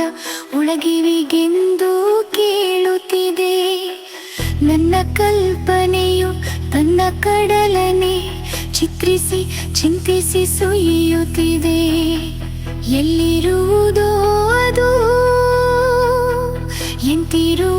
ಜೋಗುಳ ಒಳಗಿವಿಗೆಂದು ಕೇಳುತ್ತಿದೆ. ನನ್ನ ಕಲ್ಪನೆಯು ತನ್ನ ಕಡಲನೆ ಚಿತ್ರಿಸಿ ಚಿಂತಿಸಿ ಸುಯ್ಯುತ್ತಿದೆ ಎಲ್ಲಿರುವುದೋ ಅದು ಎಂತಿರುವುದೋ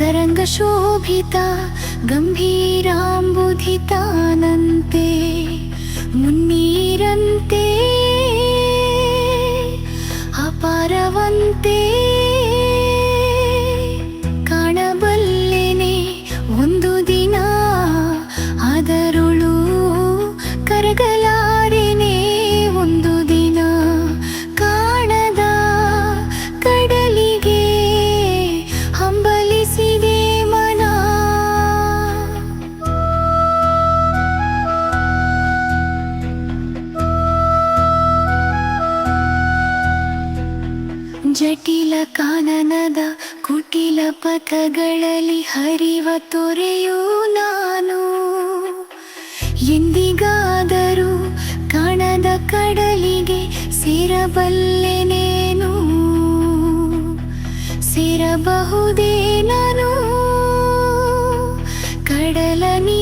तरङ्गशोभिता गम्भीराम्बुधितानन्ते मुन्नीरन् ಜಟಿಲ ಕಾನನದ ಕುಟಿಲ ಪಥಗಳಲ್ಲಿ ಹರಿವ ತೊರೆಯೂ ನಾನು. ಎಂದಿಗಾದರೂ ಕಣದ ಕಡಲಿಗೆ ಸೇರಬಲ್ಲೆನೇನು ಸೇರಬಹುದೇ ನಾನು? ಕಡಲನಿ